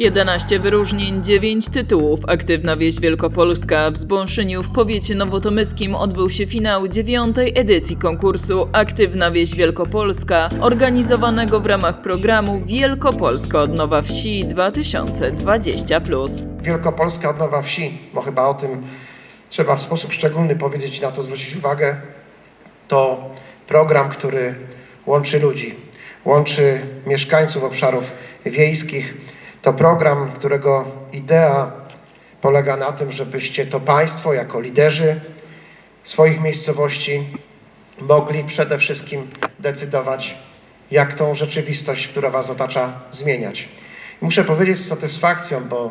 11 wyróżnień, 9 tytułów. Aktywna wieś Wielkopolska. W Zbąszyniu w powiecie nowotomyskim odbył się finał dziewiątej edycji konkursu Aktywna wieś Wielkopolska, organizowanego w ramach programu Wielkopolska Odnowa Wsi 2020+. Wielkopolska Odnowa Wsi, bo chyba o tym trzeba w sposób szczególny powiedzieć i na to zwrócić uwagę, to program, który łączy ludzi, łączy mieszkańców obszarów wiejskich. To program, którego idea polega na tym, żebyście to Państwo jako liderzy swoich miejscowości mogli przede wszystkim decydować, jak tą rzeczywistość, która Was otacza, zmieniać. Muszę powiedzieć z satysfakcją, bo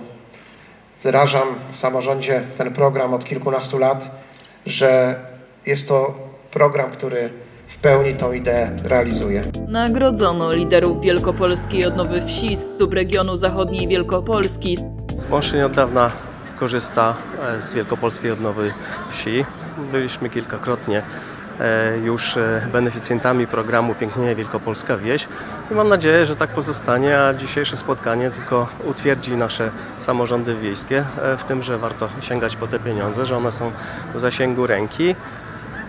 wdrażam w samorządzie ten program od kilkunastu lat, że jest to program, który w pełni tą ideę realizuje. Nagrodzono liderów Wielkopolskiej Odnowy Wsi z subregionu zachodniej Wielkopolski, Zbąszyn od dawna korzysta e, z Wielkopolskiej Odnowy Wsi. Byliśmy kilkakrotnie e, już e, beneficjentami programu Pięknieje Wielkopolska Wieś i mam nadzieję, że tak pozostanie, a dzisiejsze spotkanie tylko utwierdzi nasze samorządy wiejskie w tym, że warto sięgać po te pieniądze, że one są w zasięgu ręki,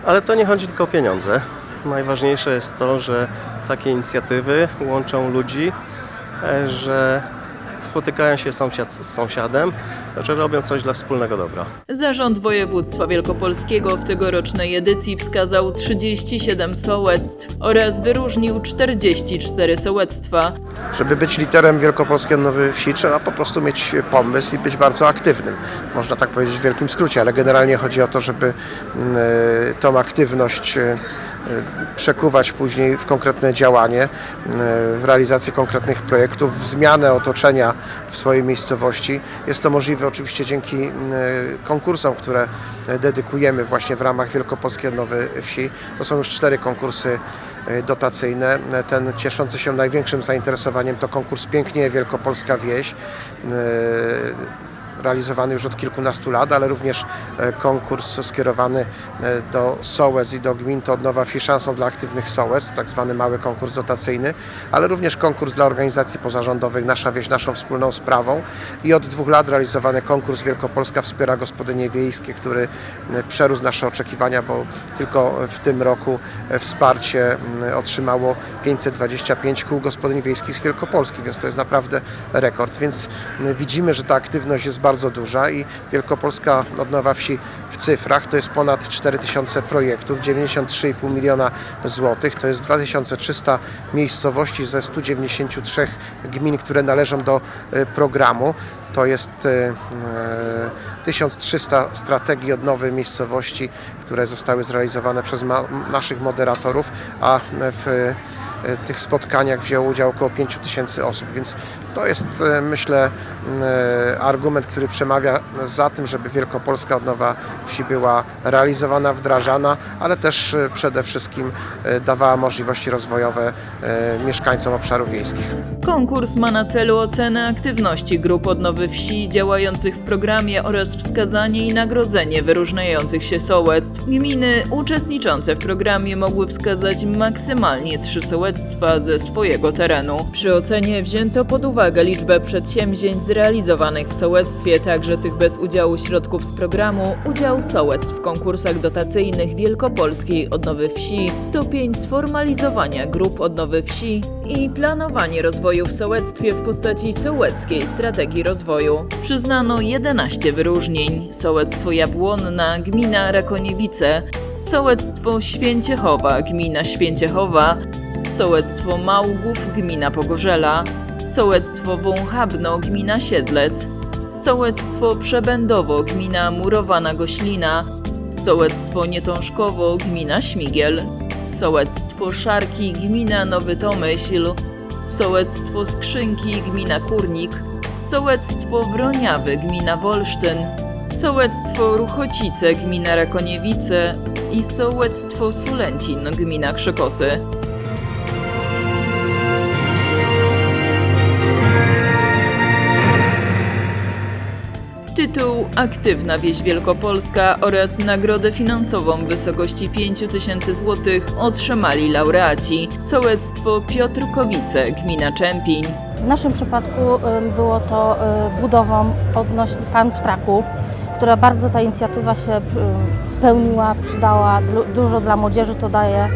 ale to nie chodzi tylko o pieniądze. Najważniejsze jest to, że takie inicjatywy łączą ludzi, e, że spotykają się sąsiad z sąsiadem, że robią coś dla wspólnego dobra. Zarząd Województwa Wielkopolskiego w tegorocznej edycji wskazał 37 sołectw oraz wyróżnił 44 sołectwa. Żeby być liderem Wielkopolskiej Odnowy Wsi, trzeba po prostu mieć pomysł i być bardzo aktywnym. Można tak powiedzieć w wielkim skrócie, ale generalnie chodzi o to, żeby mm, e, tą aktywność e, przekuwać później w konkretne działanie, e, w realizację konkretnych projektów, w zmianę otoczenia w swojej miejscowości. Jest to możliwe oczywiście dzięki mm, konkursom, które dedykujemy właśnie w ramach Wielkopolskiej Odnowy Wsi. To są już cztery konkursy dotacyjne. Ten cieszący się największym zainteresowaniem to konkurs Pięknie Wielkopolska Wieś. Realizowany już od kilkunastu lat, ale również e, konkurs skierowany e, do sołec i do gmin to odnowa wsi szansą dla aktywnych sołec, tak zwany mały konkurs dotacyjny, ale również konkurs dla organizacji pozarządowych Nasza Wieś Naszą Wspólną Sprawą. I od dwóch lat realizowany konkurs Wielkopolska Wspiera Gospodynie Wiejskie, który e, przerósł nasze oczekiwania, bo tylko w tym roku wsparcie m, otrzymało 525 kół gospodyń wiejskich z Wielkopolski, więc to jest naprawdę rekord, więc m, widzimy, że ta aktywność jest bardzo duża i Wielkopolska Odnowa Wsi w cyfrach to jest ponad 4000 projektów, 93,5 miliona złotych, to jest 2300 miejscowości ze 193 gmin, które należą do e, programu. To jest e, e, 1300 strategii odnowy miejscowości, które zostały zrealizowane przez naszych moderatorów, a w tych spotkaniach wzięło udział około 5000 osób, więc to jest e, myślę e, argument, który przemawia za tym, żeby Wielkopolska Odnowa Wsi była realizowana, wdrażana, ale też e, przede wszystkim dawała możliwości rozwojowe mieszkańcom obszarów wiejskich. Konkurs ma na celu ocenę aktywności grup odnowy wsi działających w programie oraz wskazanie i nagrodzenie wyróżniających się sołectw. Gminy uczestniczące w programie mogły wskazać maksymalnie trzy sołectwa ze swojego terenu. Przy ocenie wzięto pod uwagę liczbę przedsięwzięć zrealizowanych w sołectwie, także tych bez udziału środków z programu, udział sołectw w konkursach dotacyjnych Wielkopolskiej Odnowy Wsi, stopień sformalizowania grup odnowy wsi i planowanie rozwoju w sołectwie w postaci sołeckiej strategii rozwoju. Przyznano 11 wyróżnień. Sołectwo Jabłonna, gmina Rakoniewice, Sołectwo Święciechowa, gmina Święciechowa, Sołectwo Małgów, gmina Pogorzela, Sołectwo Wąchabno, gmina Siedlec, Sołectwo Przebędowo, gmina Murowana Goślina, Sołectwo Nietążkowo, gmina Śmigiel, Sołectwo Szarki, gmina Nowy Tomyśl, Sołectwo Skrzynki, gmina Kurnik, Sołectwo Wroniawy, gmina Wolsztyn, Sołectwo Ruchocice, gmina Rakoniewice. I Sołectwo Sulęcin, gmina Krzykosy. Tytuł Aktywna Wieś Wielkopolska oraz nagrodę finansową w wysokości 5 tysięcy złotych otrzymali laureaci Sołectwo Piotrkowice, gmina Czempiń, W naszym przypadku było to e, budową odnośnie pump tracku, która bardzo ta inicjatywa się spełniła, przydała, dużo dla młodzieży to daje.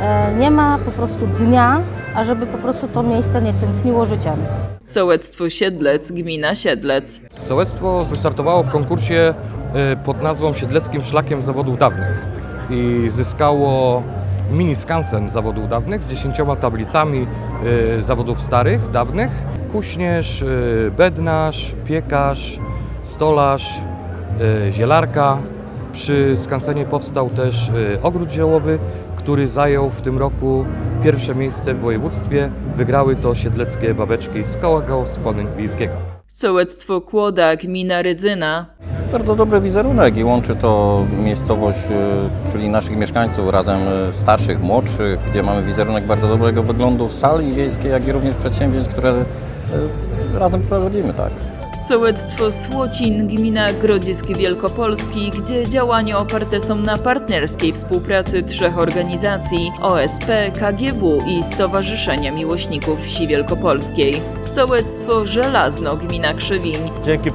E, Nie ma po prostu dnia, ażeby po prostu to miejsce nie tętniło życiem. Sołectwo Siedlec, gmina Siedlec. Sołectwo wystartowało w konkursie e, pod nazwą Siedleckim Szlakiem Zawodów Dawnych i zyskało mini skansen zawodów dawnych z dziesięcioma tablicami e, zawodów starych, dawnych. Kuśnierz, e, bednarz, piekarz, stolarz, zielarka. Przy skansenie powstał też ogród ziołowy, który zajął w tym roku pierwsze miejsce w województwie. Wygrały to siedleckie babeczki z koła gospodyń wiejskiego. Sołectwo Kłoda, gmina Rydzyna. Bardzo dobry wizerunek i łączy to miejscowość, e, czyli naszych mieszkańców razem e, starszych, młodszych, gdzie mamy wizerunek bardzo dobrego wyglądu sali wiejskiej, jak i również przedsięwzięć, które e, razem prowadzimy, tak. Sołectwo Słocin, gmina Grodzisk Wielkopolski, gdzie działania oparte są na partnerskiej współpracy trzech organizacji OSP, KGW i Stowarzyszenia Miłośników Wsi Wielkopolskiej. Sołectwo Żelazno, gmina Krzewiń. Dzięki y,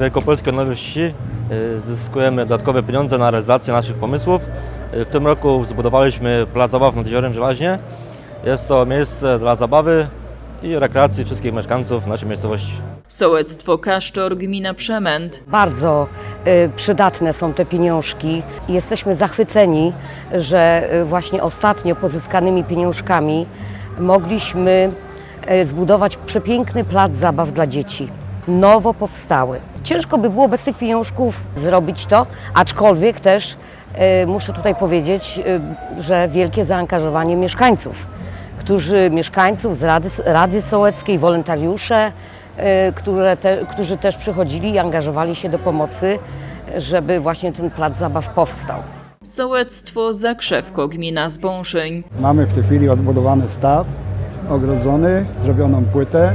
Wielkopolskiej Nowej Wsi y, zyskujemy dodatkowe pieniądze na realizację naszych pomysłów. Y, W tym roku zbudowaliśmy plac zabaw nad Jeziorem Żelaźnie. Jest to miejsce dla zabawy i rekreacji wszystkich mieszkańców naszej miejscowości. Sołectwo Kaszczor, gmina Przemęt. Bardzo y, przydatne są te pieniążki. Jesteśmy zachwyceni, że y, właśnie ostatnio pozyskanymi pieniążkami mogliśmy y, zbudować przepiękny plac zabaw dla dzieci. Nowo powstały. Ciężko by było bez tych pieniążków zrobić to, aczkolwiek też y, muszę tutaj powiedzieć, y, że wielkie zaangażowanie mieszkańców, którzy mieszkańców z Rady, Rady Sołeckiej, wolontariusze, y, które te, którzy też przychodzili i angażowali się do pomocy, żeby właśnie ten plac zabaw powstał. Sołectwo Zakrzewko, gmina Zbąszyń. Mamy w tej chwili odbudowany staw, ogrodzony, zrobioną płytę,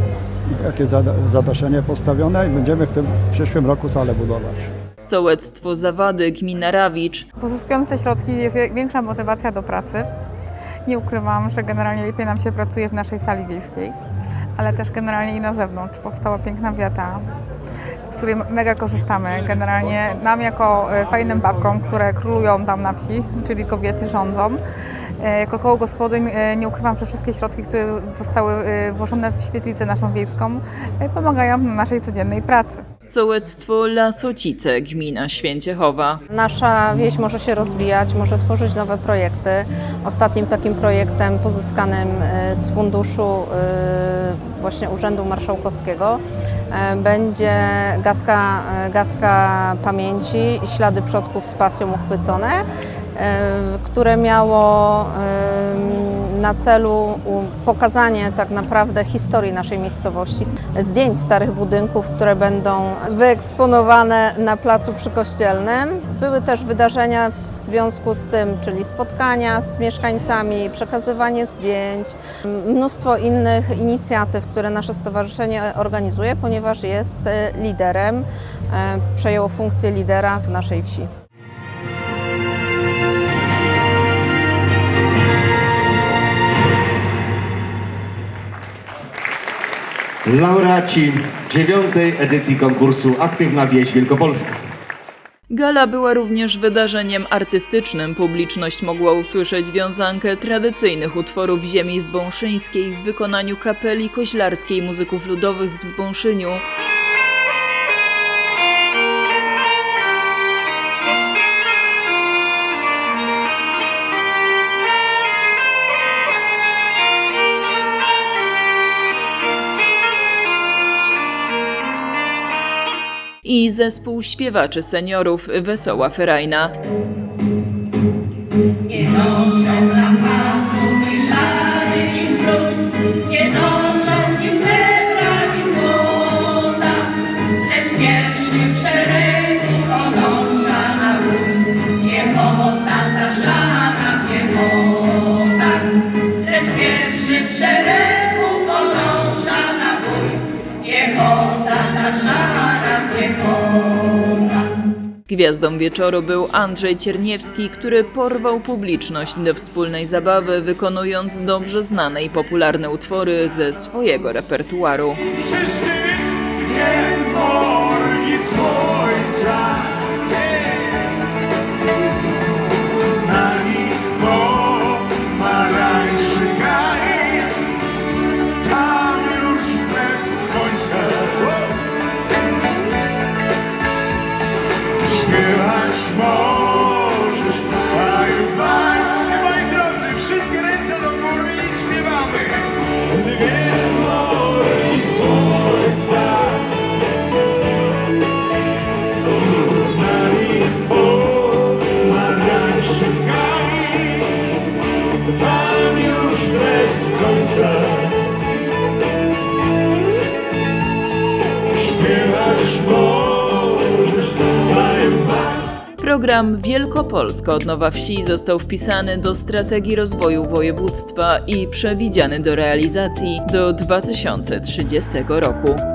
jakieś zada- zadaszenie postawione i będziemy w tym w przyszłym roku salę budować. Sołectwo Zawady, gmina Rawicz. Pozyskując te środki jest większa motywacja do pracy. Nie ukrywam, że generalnie lepiej nam się pracuje w naszej sali wiejskiej, ale też generalnie i na zewnątrz. Powstała piękna wiata, z której mega korzystamy. Generalnie nam jako e, fajnym babkom, które królują tam na wsi, czyli kobiety rządzą, e, jako koło gospodyń e, nie ukrywam, że wszystkie środki, które zostały włożone w świetlicę naszą wiejską, pomagają w naszej codziennej pracy. Sołectwo Lasocice, gmina Święciechowa. Nasza wieś może się rozwijać, może tworzyć nowe projekty. Ostatnim takim projektem pozyskanym e, z funduszu e, właśnie Urzędu Marszałkowskiego e, będzie gaska, gaska pamięci Ślady przodków z pasją uchwycone, które miało na celu pokazanie tak naprawdę historii naszej miejscowości, zdjęć starych budynków, które będą wyeksponowane na placu przykościelnym. Były też wydarzenia w związku z tym, czyli spotkania z mieszkańcami, przekazywanie zdjęć, mnóstwo innych inicjatyw, które nasze stowarzyszenie organizuje, ponieważ jest e, liderem, e, przejęło funkcję lidera w naszej wsi. Laureaci dziewiątej edycji konkursu Aktywna Wieś Wielkopolska. Gala była również wydarzeniem artystycznym. Publiczność mogła usłyszeć wiązankę tradycyjnych utworów ziemi zbąszyńskiej w wykonaniu kapeli koźlarskiej muzyków ludowych w Zbąszyniu. I zespół śpiewaczy seniorów Wesoła Ferajna. Gwiazdą wieczoru był Andrzej Cierniewski, który porwał publiczność do wspólnej zabawy, wykonując dobrze znane i popularne utwory ze swojego repertuaru. Wszyscy morgi słońca Program Wielkopolska Odnowa Wsi został wpisany do strategii rozwoju województwa i przewidziany do realizacji do 2030 roku.